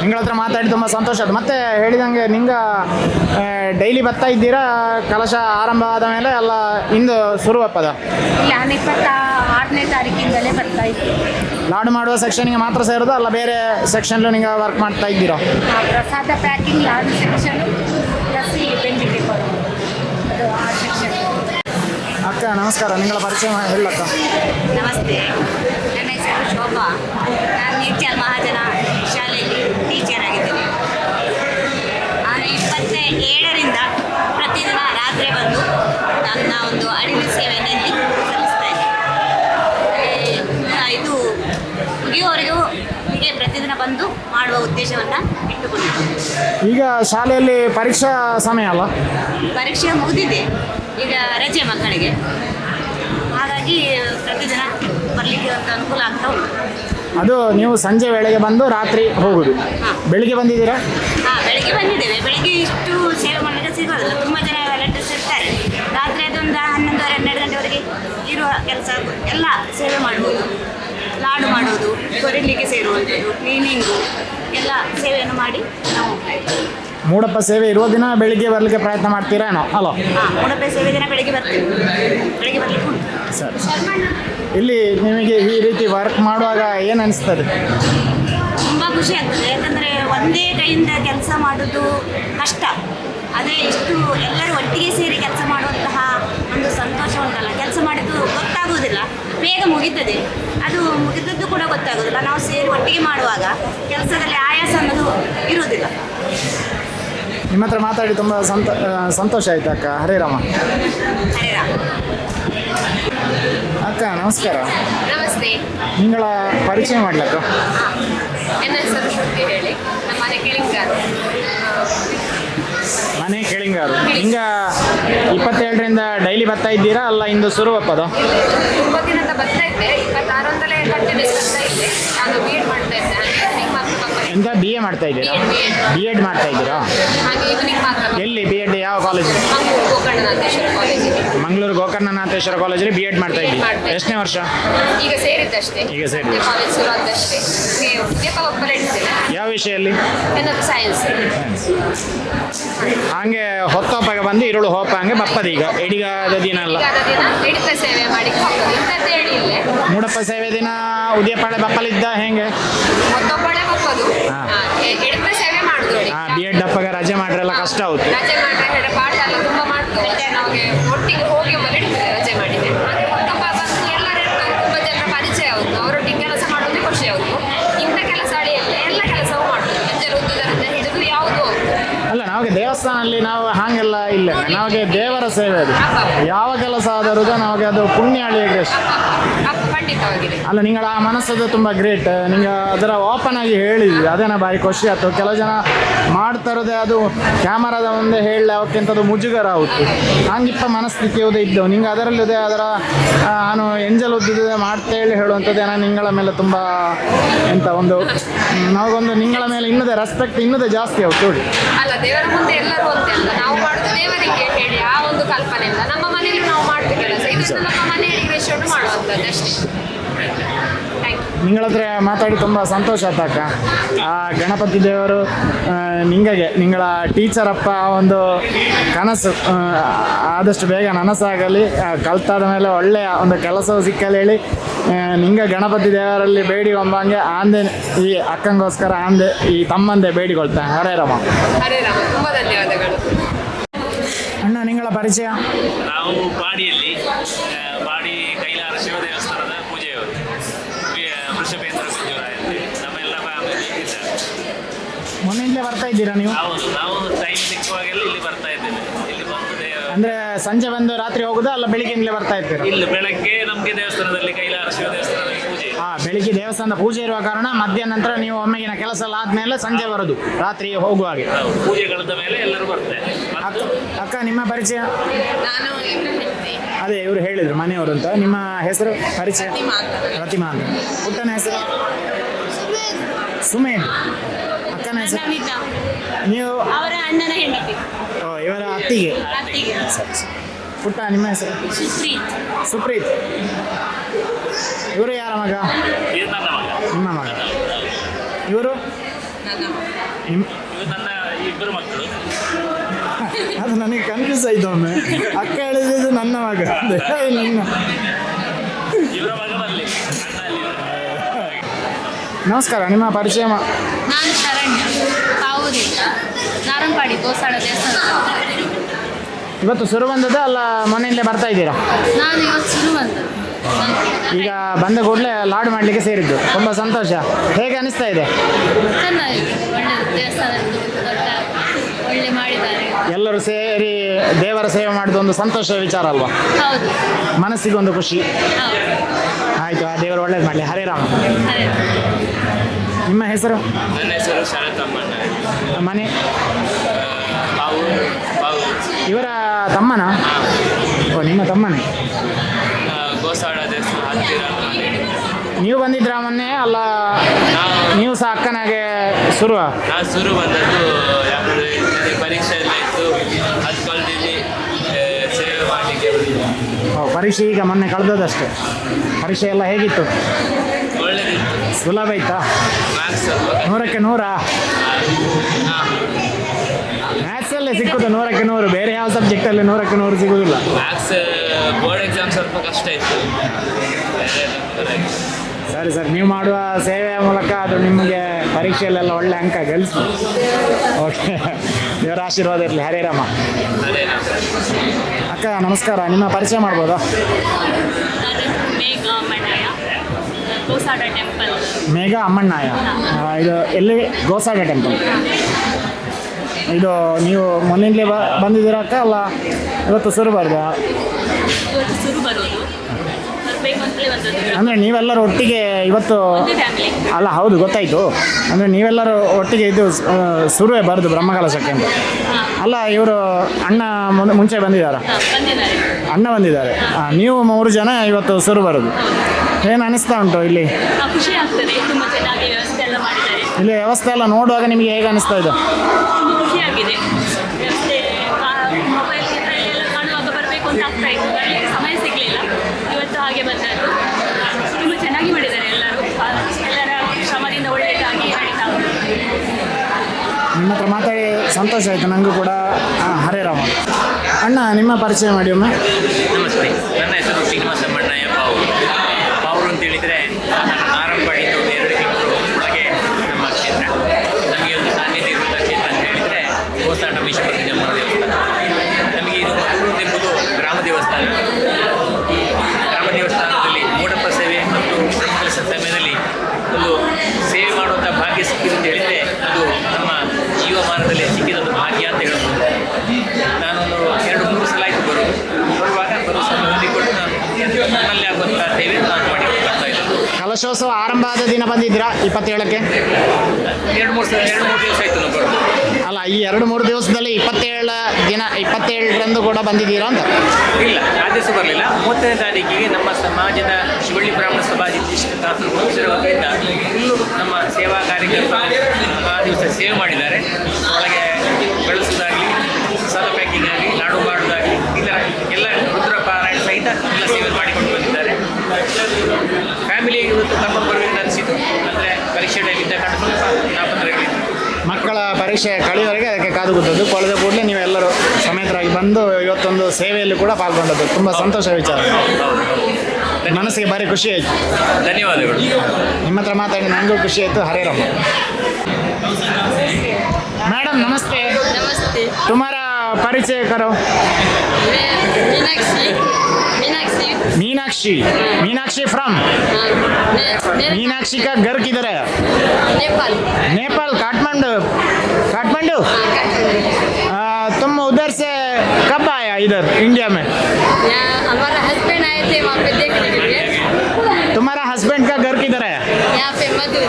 A: ನಿಂಗಳ ಹತ್ರ ಮಾತಾಡಿ ತುಂಬ ಸಂತೋಷ. ಆಯ್ತು ಮತ್ತೆ ಹೇಳಿದಂಗೆ ನಿಂಗ ಡೈಲಿ ಬರ್ತಾ ಇದ್ದೀರಾ? ಕಲಶ ಆರಂಭ ಆದ ಮೇಲೆ ಎಲ್ಲ ಇಂದು ಶುರುವಪ್ಪದ
B: ಇಲ್ಲಿ ನಾನು ಇಪ್ಪತ್ತ ಆರನೇ ತಾರೀಕಿಂದಲೇ ಬರ್ತಾ ಇದ್ದೀವಿ
A: ಲಾಡು ಮಾಡುವ ಸೆಕ್ಷನ್ಗೆ ಮಾತ್ರ ಸೇರೋದು? ಅಲ್ಲ ಬೇರೆ ಸೆಕ್ಷನ್ಲು ನಿಂಗೆ ವರ್ಕ್ ಮಾಡ್ತಾ ಇದ್ದೀರಾ?
B: ಪ್ರಸಾದ ಪ್ಯಾಕಿಂಗ್ ಲಾಡು ಸೆಕ್ಷನ್ ಪ್ಲಸ್
A: ಅಕ್ಕ ನಮಸ್ಕಾರ. ನಿಂಗಳ ಪರಿಚಯ ಹೇಳಕ್ಕ
H: ನಮಸ್ತೆ. ಉದ್ದೇಶವನ್ನು
A: ಈಗ ಶಾಲೆಯಲ್ಲಿ ಪರೀಕ್ಷಾ ಸಮಯ ಅಲ್ಲ?
H: ಪರೀಕ್ಷೆ ಮುಗಿದಿದೆ. ಈಗ ರಜೆ ಮಕ್ಕಳಿಗೆ. ಹಾಗಾಗಿ ಪ್ರತಿದಿನ ಬರಲಿಕ್ಕೆ ಒಂದು ಅನುಕೂಲ ಆಗ್ತಾ ಉಂಟು.
A: ಅದು ನೀವು ಸಂಜೆ ವೇಳೆಗೆ ಬಂದು ರಾತ್ರಿ ಹೋಗುದು. ಬೆಳಿಗ್ಗೆ ಬಂದಿದ್ದೀರಾ?
H: ಹಾಂ ಬೆಳಿಗ್ಗೆ ಬಂದಿದ್ದೇವೆ. ಬೆಳಿಗ್ಗೆ ಇಷ್ಟು ಸೇವೆ ಮಾಡಲಿಕ್ಕೆ ಸಿಗೋದಿಲ್ಲ ತುಂಬ ಜನ ಲೆಟರ್ಸ್ ಇರ್ತಾರೆ. ರಾತ್ರಿ ಅದೊಂದು ಹನ್ನೊಂದುವರೆ ಹನ್ನೆರಡು ಗಂಟೆವರೆಗೆ ಇರುವ ಕೆಲಸ ಎಲ್ಲ ಸೇವೆ ಮಾಡ್ಬೋದು. ಲಾಡು ಮಾಡೋದು ಕೊರಿಲಿಕ್ಕೆ ಸೇರುವಂಥದ್ದು ಕ್ಲೀನಿಂಗು ಎಲ್ಲ ಸೇವೆಯನ್ನು ಮಾಡಿ ನಾವು
A: ಮೂಡಪ್ಪ ಸೇವೆ ಇರುವ ದಿನ ಬೆಳಿಗ್ಗೆ ಬರಲಿಕ್ಕೆ ಪ್ರಯತ್ನ ಮಾಡ್ತೀರೇನೋ ಅಲೋ
B: ಹಾಂ ಮೂಡಪ್ಪ ಸೇವೆ ದಿನ ಬೆಳಿಗ್ಗೆ ಬರ್ತೀವಿ. ಬೆಳಿಗ್ಗೆ ಬರ್ಲಿಕ್ಕೆ ಉಂಟು.
A: ಸರಿ ಇಲ್ಲಿ ನಿಮಗೆ ಈ ರೀತಿ ವರ್ಕ್ ಮಾಡುವಾಗ ಏನು ಅನಿಸ್ತದೆ?
B: ತುಂಬ ಖುಷಿ ಆಗ್ತದೆ. ಯಾಕಂದರೆ ಒಂದೇ ಕೈಯಿಂದ ಕೆಲಸ ಮಾಡೋದು ಕಷ್ಟ. ಅದೇ ಇಷ್ಟು ಎಲ್ಲರೂ ಒಟ್ಟಿಗೆ ಸೇರಿ ಕೆಲಸ ಮಾಡುವಂತಹ ಒಂದು ಸಂತೋಷ ಉಂಟಲ್ಲ. ಕೆಲಸ ಮಾಡಿದ್ದು ಗೊತ್ತಾಗುವುದಿಲ್ಲ. ಬೇಗ ಮುಗಿತದೆ. ಅದು ಮುಗಿದದ್ದು ಕೂಡ ಗೊತ್ತಾಗೋದಿಲ್ಲ ನಾವು ಸೇರಿ ಒಟ್ಟಿಗೆ ಮಾಡುವಾಗ ಕೆಲಸದಲ್ಲಿ ಆಯಾಸ ಅನ್ನೋದು ಇರುವುದಿಲ್ಲ.
A: ನಿಮ್ಮ ಹತ್ರ ಮಾತಾಡಿ ತುಂಬ ಸಂತ ಸಂತೋಷ ಆಯ್ತು ಅಕ್ಕ. ಹರೇ ರಾಮ.
B: ಹರೇ ರಾಮ.
A: ಅಕ್ಕ ನಮಸ್ಕಾರ.
F: ನಮಸ್ತೆ.
A: ನಿಂಗಳ ಪರಿಚಯ ಮಾಡ್ಲಕ್ಕ?
F: ನನ್ನ ಹೆಸರು ಶ್ರುತಿ ಹೇಳಿ. ನಮ್ಮ ಮನೆ ಕಿಳಿಂಗಾರು.
A: ಮನೆ ಕೇಳಿಂಗಾರು. ಹಿಂಗ ಇಪ್ಪತ್ತೇಳರಿಂದ ಡೈಲಿ ಬರ್ತಾ ಇದ್ದೀರಾ? ಅಲ್ಲ, ಇಂದು ಸುರುವಪ್ಪದು
F: ತುಂಬಾ ಬರ್ತಾ ಇದ್ದೆ. ಇಪ್ಪತ್ತಾರೊಂದಲೇ ಕಂಟಿನ್ಯೂಸ್
A: ಎಂತ ಬಿ ಎ ಮಾಡ್ತಾ ಇದ್ದೀರಾ? ಬಿ ಎಡ್ ಮಾಡ್ತಾ ಇದ್ದೀರಾ? ಎಲ್ಲಿ ಬಿ ಎಡ್ ಯಾವ ಕಾಲೇಜ್
F: ಮಂಗಳೂರು ಗೋಕರ್ಣನಾಥೇಶ್ವರ
A: ಕಾಲೇಜಲ್ಲಿ ಬಿ ಎಡ್ ಮಾಡ್ತಾ ಇದ್ದೀವಿ. ಎಷ್ಟನೇ ವರ್ಷ?
F: ಈಗ ಸೇರಿದ್ದಷ್ಟೇ
A: ಈಗ ಯಾವ ವಿಷಯಲ್ಲಿ
F: ಸೈನ್ಸ್
A: ಹಂಗೆ ಹೊತ್ತೊಪ್ಪಗೆ ಬಂದು ಇರುಳು ಹೋಪ ಹಂಗೆ ಬಪ್ಪದ ಈಗ. ಎಡಿಗಾದ ದಿನ ಅಲ್ಲ.
F: ಸೇವೆ ಮಾಡಿ
A: ಮೂಡಪ್ಪ ಸೇವೆ ದಿನ ಉದಯಪಾಳೆ ಬಪ್ಪಲಿದ್ದ ಹೆಂಗೆ? ಹಾ.
F: ಸೇವೆ.
A: ಬಿ ಎಡ್ ರಜೆ ಮಾಡ್ರೆಲ್ಲ ಕಷ್ಟ ಆಗುತ್ತೆ.
F: ರಜೆ ಪಾಠ ಎಲ್ಲ ತುಂಬ ನಮಗೆ ಒಟ್ಟಿಗೆ ಹೋಗಿ ರಜೆ ಮಾಡಿದೆ ತುಂಬ ಬಂದು ಎಲ್ಲರೂ ಇರ್ತಾರೆ. ತುಂಬಾ ಜನರ ಪರಿಚಯ ಆಗುತ್ತೆ. ಅವರೊಟ್ಟಿಗೆ ಕೆಲಸ ಮಾಡೋದೇ ಖುಷಿ ಆಗುತ್ತೆ. ಇಂಥ ಕೆಲಸ ಅಡಿಯಲ್ಲ ಎಲ್ಲ ಕೆಲಸವೂ ಮಾಡ್ತೇವೆ. ಮುಂಜಾನೆ ಉದ್ದುದರಿಂದ ಹಿಡಿದು ಯಾವುದು
A: ಅಲ್ಲ ನಮಗೆ ದೇವಸ್ಥಾನದಲ್ಲಿ ನಾವು ಹಾಗೆಲ್ಲ ಇಲ್ಲ. ನಮಗೆ ದೇವರ ಸೇವೆ ಅದು. ಯಾವ ಕೆಲಸ ಆದರೂ ನಮಗೆ ಅದು ಪುಣ್ಯ ಅಳಿಯಕ್ಕೆ ಅಷ್ಟೆ.
F: ಖಂಡಿತವಾಗಿದೆ
A: ಅಲ್ಲ ನಿಂಗಳ ಆ ಮನಸ್ಸದು ತುಂಬ ಗ್ರೇಟ್ ನಿಂಗೆ ಅದರ ಓಪನ್ ಆಗಿ ಹೇಳಿದ್ವಿ. ಅದೇನ ಬಾರಿ ಖುಷಿ ಆಯ್ತು. ಕೆಲವು ಜನ ಮಾಡ್ತಾರದೆ ಅದು ಕ್ಯಾಮರಾದ ಮುಂದೆ ಹೇಳಿ ಅದು ಮುಜುಗರ ಆಗುತ್ತೆ ಹಂಗಿಪ್ಪ ಮನಸ್ಥಿತಿ ಯಾವುದೇ ಇದ್ದವು. ನಿಂಗೆ ಅದರಲ್ಲದೆ ಅದರ ನಾನು ಎಂಜಲ್ ಉದ್ದಿದೆ ಮಾಡ್ತಾ ಹೇಳಿ ಹೇಳುವಂಥದ್ದು ಏನೋ ನಿಂಗಳ ಮೇಲೆ ತುಂಬ ಎಂತ ಒಂದು ನಾವೊಂದು ನಮಗೊಂದು ನಿಂಗಳ ಮೇಲೆ ಇನ್ನದೇ ರೆಸ್ಪೆಕ್ಟ್ ಇನ್ನದೇ ಜಾಸ್ತಿ ಆಗುತ್ತೆ ನೋಡಿ.
F: ಅಲ್ಲ ದೇವರ ಮುಂದೆ ಎಲ್ಲರೂ ಒಂದೇ ಅಲ್ಲ. ನಾವು ಮಾಡೋದು ದೇವರಿಗೆ ಹೇಳಿ ಆ ಒಂದು ಕಲ್ಪನೆ ಇಲ್ಲ ನಮ್ಮ ಮನೆಯಲ್ಲಿ ನಾವು ಮಾಡ್ತೀವಿ ಕೆಲಸ ಇದನ್ನು ನಮ್ಮ ಮನೆಯಲ್ಲಿ ವೆಚ್ಚವನ್ನು ಮಾಡುವಂಥದ್ದು ಅಷ್ಟೇ.
A: ನಿಗಳ ಹತ್ರ ಮಾತಾಡಿ ತುಂಬ ಸಂತೋಷ ಆಯ್ತು ಅಕ್ಕ. ಆ ಗಣಪತಿ ದೇವರು ನಿಂಗಗೆ ನಿಂಗಳ ಟೀಚರ್ ಅಪ್ಪ ಒಂದು ಕನಸು ಆದಷ್ಟು ಬೇಗ ನನಸಾಗಲಿ ಕಲ್ತಾದ ಮೇಲೆ ಒಳ್ಳೆಯ ಒಂದು ಕೆಲಸವು ಸಿಕ್ಕಲಿ ಹೇಳಿ ನಿಂಗ ಗಣಪತಿ ದೇವರಲ್ಲಿ ಬೇಡಿ ಒಂಬಂಗೆ ಆಂದೆ ಈ ಅಕ್ಕಂಗೋಸ್ಕರ ಆಂದೆ ಈ ತಮ್ಮಂದೆ ಬೇಡಿಕೊಳ್ತಾನೆ. ಹರೇ ರಾಮ.
F: ಹರೇ ರಾಮ. ತುಂಬ ಧನ್ಯವಾದಗಳು.
A: ಅಣ್ಣ ನಿಂಗಳ ಪರಿಚಯ?
K: ನಾವು ಬಾಡಿಯಲ್ಲಿ ಬಾಡಿ ಕೈಲಾರ ಶಿವ ದೇವಸ್ಥಾನದ
A: ಬರ್ತಾ ಇದ್ದೀರಾ ನೀವು?
K: ಅಂದ್ರೆ ನಾವು ಟೈಮ್ ಸಿಕ್ಕುವಾಗೆಲ್ಲ ಇಲ್ಲಿ ಬರ್ತಾ ಇದ್ದೇವೆ. ಇಲ್ಲಿ ಬಂದು ದೇವ
A: ಅಂದರೆ ಸಂಜೆ ಬಂದು ರಾತ್ರಿ ಹೋಗುದಾ ಅಲ್ಲ ಬೆಳಿಗ್ಗೆ ಬರ್ತಾ ಇರ್ತೀರಾ?
K: ಇಲ್ಲಿ ಬೆಳಗ್ಗೆ ನಮಗೆ ದೇವಸ್ಥಾನದಲ್ಲಿ ಕೈಲಾರ ಶಿವ ದೇವಸ್ಥಾನದಲ್ಲಿ ಪೂಜೆ ಇದೆ.
A: ಹಾ ಬೆಳಿಗ್ಗೆ ದೇವಸ್ಥಾನದ ಪೂಜೆ ಇರುವ ಕಾರಣ ಮಧ್ಯಾಹ್ನ ನಂತರ ನೀವು ಒಮ್ಮೆಗಿನ ಕೆಲಸ ಎಲ್ಲ ಆದ್ಮೇಲೆ ಸಂಜೆ ಬರೋದು ರಾತ್ರಿ ಹೋಗುವ ಹಾಗೆ
K: ಹೌದು, ಪೂಜೆ ಮೇಲೆ ಎಲ್ಲರೂ ಬರ್ತಾರೆ. ಮತ್ತು
A: ಅಕ್ಕ ಅಕ್ಕ ನಿಮ್ಮ ಪರಿಚಯ?
E: ನಾನು ಇಬ್ರು ಹೆಂಡತಿ.
A: ಅದೇ ಇವರು ಹೇಳಿದ್ರು ಮನೆಯವರು ಅಂತ. ನಿಮ್ಮ ಹೆಸರು ಪರಿಚಯ?
E: ಪ್ರತಿಮಾ ಅಂತ.
A: ಪ್ರತಿಮಾ ಅಂತ. ಪುಟ್ಟನ ಹೆಸರು? ಸುಮೇನ್ ನೀವು
G: ಅವರ ಅಣ್ಣನ ಹೆಂಡತಿ.
A: ಓ, ಇವರ ಅತ್ತಿಗೆ.
G: ಅತ್ತಿಗೆ.
A: ಸರಿ ಸರಿ. ಪುಟ್ಟ ನಿಮ್ಮ ಹೆಸರು?
G: ಸುಪ್ರೀತ್.
A: ಸುಪ್ರೀತ್. ಇವರು ಯಾರ ಮಗ? ನಿಮ್ಮ ಮಗ. ಇವರು?
E: ನನ್ನ
A: ನಿಮ್ಮ
K: ಇಬ್ಬರು ಮಕ್ಕಳು. [laughs]
A: ಅದು ನನಗೆ ಕನ್ಫ್ಯೂಸ್ ಆಯ್ತು ಒಮ್ಮೆ. ಅಕ್ಕ ಹೇಳಿದ್ದು ನನ್ನ ಮಗ. ಅಂದೆ. ನಿನ್ನ
K: ಇವರ ಮಗ ಅಲ್ಲಿ ಇದ್ದಾರೆ.
A: ನಮಸ್ಕಾರ ನಿಮ್ಮ ಪರಿಚಯ ಮಾ-
G: ನಾನು ಶರಣ್ಯ ಕಾವೂರಿಂದ ಗೋಸಾಳ ದೇವಸ್ಥಾನ
A: ಇವತ್ತು ಶುರು ಬಂದದ ಅಲ್ಲ ಮನೆಯಲ್ಲೇ ಬರ್ತಾ ಇದ್ದೀರಾ?
G: ನಾನು ಇವತ್ತು ಶುರು
A: ಈಗ ಬಂದ ಕೂಡಲೇ ಲಾಡ್ ಮಾಡಲಿಕ್ಕೆ ಸೇರಿದ್ದು. ತುಂಬ ಸಂತೋಷ. ಹೇಗೆ ಅನಿಸ್ತಾ ಇದೆ?
G: ಚೆನ್ನಾಗಿದೆ. ಒಳ್ಳೆ ದೇವಸ್ಥಾನ ದೊಡ್ಡ ಒಳ್ಳೆ ಮಾಡಿದ್ದಾರೆ.
A: ಎಲ್ಲರೂ ಸೇರಿ ದೇವರ ಸೇವೆ ಮಾಡಿದ ಒಂದು ಸಂತೋಷ ವಿಚಾರ ಅಲ್ವಾ?
G: ಹೌದು.
A: ಮನಸ್ಸಿಗೆ ಒಂದು ಖುಷಿ.
G: ಹೌದು.
A: ಆಯಿತು ಆ ದೇವರು ಒಳ್ಳೇದು ಮಾಡಲಿ. ಹರೇ ರಾಮ.
G: ಅದೇ
A: ನಿಮ್ಮ ಹೆಸರು?
K: ನನ್ನ ಹೆಸರು ಶರತ್ ಅಮ್ಮಣ್ಣ.
A: ಮನೆ? ಇವರ ತಮ್ಮನ? ಓ, ನಿಮ್ಮ ತಮ್ಮನೇ? ನೀವು ಬಂದಿದ್ರ ಮೊನ್ನೆ, ಅಲ್ಲ,
K: ನೀವು
A: ಸಹ ಅಕ್ಕನಾಗೆ ಶುರು
K: ಶುರು ಬಂದದ್ದು ಪರೀಕ್ಷೆ
A: ಓ, ಪರೀಕ್ಷೆ ಈಗ ಮೊನ್ನೆ ಕಳೆದದಷ್ಟೇ. ಪರೀಕ್ಷೆ ಎಲ್ಲ ಹೇಗಿತ್ತು? ಸುಲಭ
K: ಸ್ವಲ್ಪ
A: ನೂರಕ್ಕೆ ನೂರಾ? ಮ್ಯಾಥ್ಸಲ್ಲೇ ಸಿಕ್ಕುದು ನೂರಕ್ಕೆ ನೂರು ಬೇರೆ ಯಾವ ಸಬ್ಜೆಕ್ಟಲ್ಲಿ ನೂರಕ್ಕೆ ನೂರು ಸಿಗುದಿಲ್ಲ.
K: ಮ್ಯಾಥ್ಸ್ ಬೋರ್ಡ್ ಎಕ್ಸಾಮ್ ಸ್ವಲ್ಪ ಕಷ್ಟ ಇತ್ತು.
A: ಸರಿ ಸರ್. ನೀವು ಮಾಡುವ ಸೇವೆಯ ಮೂಲಕ ಅದು ನಿಮಗೆ ಪರೀಕ್ಷೆಯಲ್ಲೆಲ್ಲ ಒಳ್ಳೆ ಅಂಕ ಗೆಲ್ಲಿಸಿ ಓಕೆ ದೇವರ ಆಶೀರ್ವಾದ ಇರಲಿ. ಹರೇ ರಾಮ. ಅಕ್ಕ ನಮಸ್ಕಾರ. ನಿಮ್ಮ ಪರಿಚಯ ಮಾಡ್ಬೋದಾ?
F: ಮೇಘ
A: ಅಮ್ಮಣ್ಣಾಯ ಇದು ಎಲ್ಲಿ? ಗೋಸಾಡ ಟೆಂಪಲ್ ಇದು ನೀವು ಮೊನ್ನೆಯಿಂದಲೇ ಬ ಬಂದಿದ್ದೀರಾ ಅಕ್ಕ ಅಲ್ಲ ಇವತ್ತು ಸುರು ಬರ್ದಾ? ಅಂದರೆ ನೀವೆಲ್ಲರೂ ಒಟ್ಟಿಗೆ ಇವತ್ತು ಅಲ್ಲ ಹೌದು ಗೊತ್ತಾಯಿತು. ಅಂದರೆ ನೀವೆಲ್ಲರೂ ಒಟ್ಟಿಗೆ ಇದು ಸುರುವೆ ಬರೋದು ಬ್ರಹ್ಮಕಲಶಕ್ಕೆ ಅಂತ. ಅಲ್ಲ ಇವರು ಅಣ್ಣ ಮುಂಚೆ ಬಂದಿದ್ದಾರಾ? ಅಣ್ಣ ಬಂದಿದ್ದಾರೆ. ನೀವು ಮೂರು ಜನ ಇವತ್ತು ಸುರು ಬರೋದು. ಏನು ಅನಿಸ್ತಾ ಉಂಟು ಇಲ್ಲಿ? ಇಲ್ಲಿ ವ್ಯವಸ್ಥೆ ಎಲ್ಲ ನೋಡುವಾಗ ನಿಮಗೆ ಹೇಗೆ ಅನಿಸ್ತಾ ಇದೆ?
F: ಖುಷಿಯಾಗಿದೆ ವ್ಯವಸ್ಥೆ ಮೊಬೈಲ್ ಎಲ್ಲ ಕಾಣುವಾಗ ಬರಬೇಕು ಅಂತ ಆಗ್ತಾ ಇತ್ತು. ಬರಲಿಕ್ಕೆ ಸಮಯ ಸಿಗಲಿಲ್ಲ. ಇವತ್ತು ಹಾಗೆ ಬಂದದ್ದು. ತುಂಬ ಚೆನ್ನಾಗಿ ಮಾಡಿದ್ದಾರೆ ಎಲ್ಲರೂ. ಆ, ಎಲ್ಲರ ಶ್ರಮದಿಂದ ಒಳ್ಳೆಯದಾಗಿ ನಡೀತಾ
A: ನಿಮ್ಮ ಹತ್ರ ಮಾತಾಡಿ ಸಂತೋಷ ಆಯಿತು. ನನಗೂ ಕೂಡ ಆ, ಹರೇ ರಾಮ. ಅಣ್ಣ ನಿಮ್ಮ ಪರಿಚಯ ಮಾಡಿ ಒಮ್ಮೆ.
K: ನಮಸ್ತೆ. ನನ್ನ ಹೆಸರು ಶ್ರೀನಿವಾಸ
A: ಬಂದಿದ್ದೀರಾ? ಇಪ್ಪತ್ತೇಳಕ್ಕೆ
K: ಎರಡು ಮೂರು ಸಲ ಎರಡು ಮೂರು ದಿವಸ ಆಯಿತು
A: ಅಲ್ಲ ಈ ಎರಡು ಮೂರು ದಿವಸದಲ್ಲಿ ಇಪ್ಪತ್ತೇಳು ದಿನ ಇಪ್ಪತ್ತೇಳರಂದು ಕೂಡ ಬಂದಿದ್ದೀರಾ ಅಂತ?
K: ಇಲ್ಲ ಆ ದಿವಸ ಬರಲಿಲ್ಲ. ಮೂವತ್ತನೇ ತಾರೀಕಿಗೆ ನಮ್ಮ ಸಮಾಜದ ಶಿವಳ್ಳಿ ಬ್ರಾಹ್ಮಣ ಸಭಾ ನಿರ್ದೇಶಕ ದಾಸರು ವತಿಯಿಂದ ನಮ್ಮ ಸೇವಾ ಕಾರ್ಯಕರ್ತರು ಆ ದಿವಸ ಸೇವೆ ಮಾಡಿದ್ದಾರೆ ಒಳಗೆ ಬೆಳೆಸೋದಾಗಲಿ ಸಾಲ ಪ್ಯಾಕಿಂಗ್ ಆಗಲಿ ಲಾಡು ಮಾಡೋದಾಗಲಿ ಇದರ ಎಲ್ಲ ರುದ್ರ ಪಾರಾಯಣ ಸಹಿತ ಎಲ್ಲ ಸೇವೆ ಮಾಡಿಕೊಂಡು ಬಂದಿದ್ದಾರೆ ಫ್ಯಾಮಿಲಿ ಇವತ್ತು ಕರ್ಕೊಂಡು ಬರಬೇಕು ಅನಿಸಿತು ಅಂದರೆ ಪರೀಕ್ಷೆ ಟೈಮ್ ಇದ್ದ ಕಾರಣ ಸ್ವಲ್ಪ ತಾಪತ್ರಗಳಿತ್ತು
A: ಮಕ್ಕಳ ಪರೀಕ್ಷೆ ಕಳೆಯೋವರೆಗೆ ಅದಕ್ಕೆ ಕಾದು ಕೂತದ್ದು ಕಳೆದ ಕೂಡಲೇ ನೀವೆಲ್ಲರೂ ಸಮೇತರಾಗಿ ಬಂದು ಇವತ್ತೊಂದು ಸೇವೆಯಲ್ಲಿ ಕೂಡ ಪಾಲ್ಗೊಂಡದ್ದು. ತುಂಬ ಸಂತೋಷ ವಿಚಾರ. ಮನಸ್ಸಿಗೆ ಭಾರಿ ಖುಷಿ ಆಯ್ತು.
K: ಧನ್ಯವಾದಗಳು.
A: ನಿಮ್ಮ ಹತ್ರ ಮಾತಾಡಿ ನನಗೂ ಖುಷಿ ಆಯ್ತು. ಹರೇರಮ್ಮ ಮೇಡಮ್ ನಮಸ್ತೆ.
F: ನಮಸ್ತೆ.
A: ಕುಮಾರ परिचय करो। मीनाक्षी। मीनाक्षी। फ्रॉम मीनाक्षी का घर किधर है?
F: नेपाल।
A: नेपाल काठमांडू। काठमांडू? हाँ, तुम उधर से कब आया इधर इंडिया में?
F: हमारा हस्बैंड आए थे वहाँ पे देखने के लिए।
A: तुम्हारा हस्बैंड का घर किधर है?
F: यहाँ पे मधुर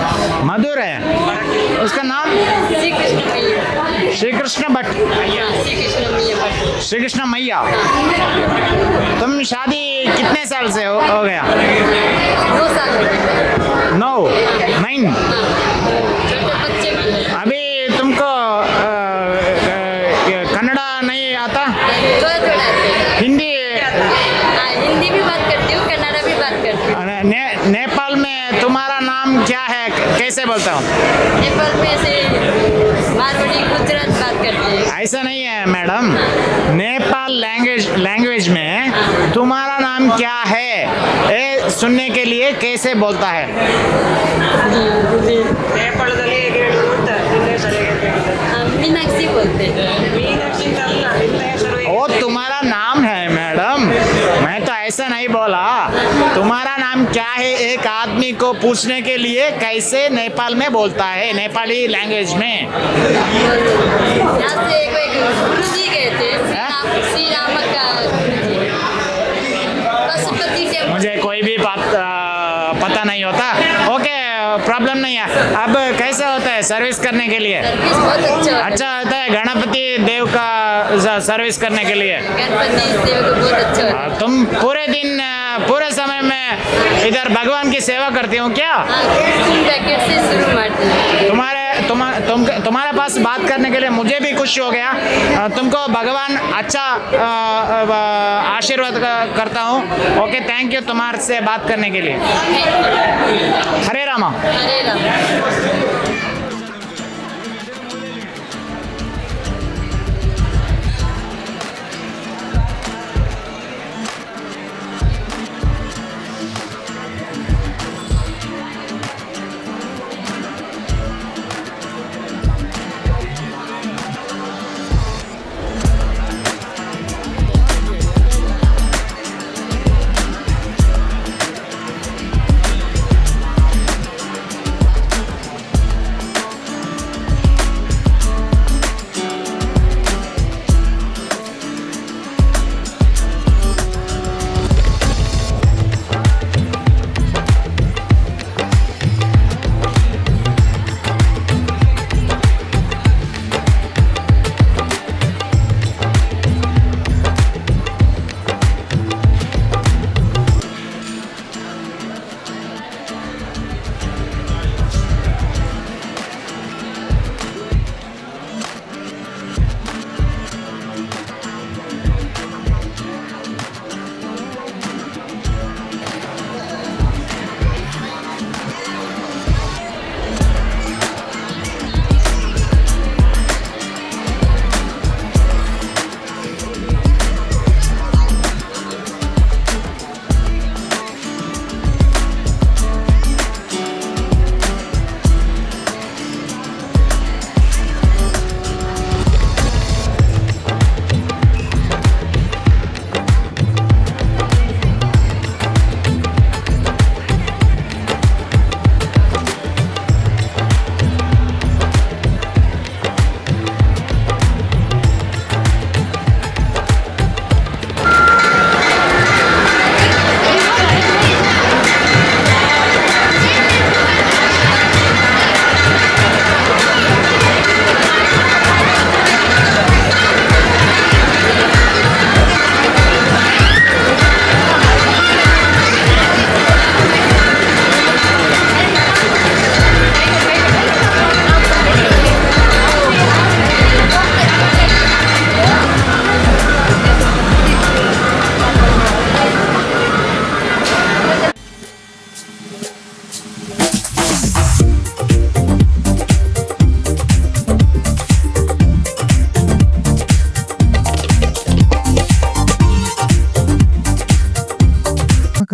A: मधुर है? उसका नाम?
F: श्री कृष्ण मैया।
A: श्री कृष्ण भट्ट।
F: हाँ, श्री कृष्ण मैया
A: श्री कृष्ण मैया। तुम शादी कितने साल से हो, हो गया?
F: दो साल
A: नौ? नाइन अभी तुमको कन्नड़ा नहीं आता?
F: थोड़ा थोड़ा
A: हिंदी?
F: हाँ हिंदी भी बात करती हूँ कन्नड़ा भी बात करती हूँ।
A: ने, नेपाल में तुम्हारा नाम क्या है कैसे बोलता हूँ?
F: नेपाल में से मारवाड़ी गुजरात बात करते हैं।
A: ऐसा नहीं है मैडम। नेपाल लैंग्वेज लैंग्वेज में तुम्हारा नाम क्या है? ए, सुनने के लिए कैसे बोलता है?
F: हाँ, मीनाक्षी बोलते
A: तुम्हारा नाम है मैडम। मैं तो ऐसा नहीं बोला। तुम्हारा नाम क्या है? एक आदमी को पूछने के लिए कैसे नेपाल में बोलता है? नेपाली लैंग्वेज में।
F: टेंपल
A: मुझे कोई भी बात पता नहीं होता। ओके प्रॉब्लम नहीं है। अब कैसे होता है सर्विस करने के लिए?
F: अच्छा होता
A: अच्छा होता है गणपति देव का सर्विस करने के लिए।
F: गणपति देव को बहुत अच्छा
A: तुम पूरे दिन पूरे समय में इधर भगवान की सेवा करती हूँ क्या? तुम्हारे तुम, तुम तुम्हारे पास बात करने के लिए मुझे भी खुशी हो गया। तुमको भगवान अच्छा आशीर्वाद करता हूँ। ओके थैंक यू तुम्हारे से बात करने के लिए। हरे रामा।
F: हरे राम।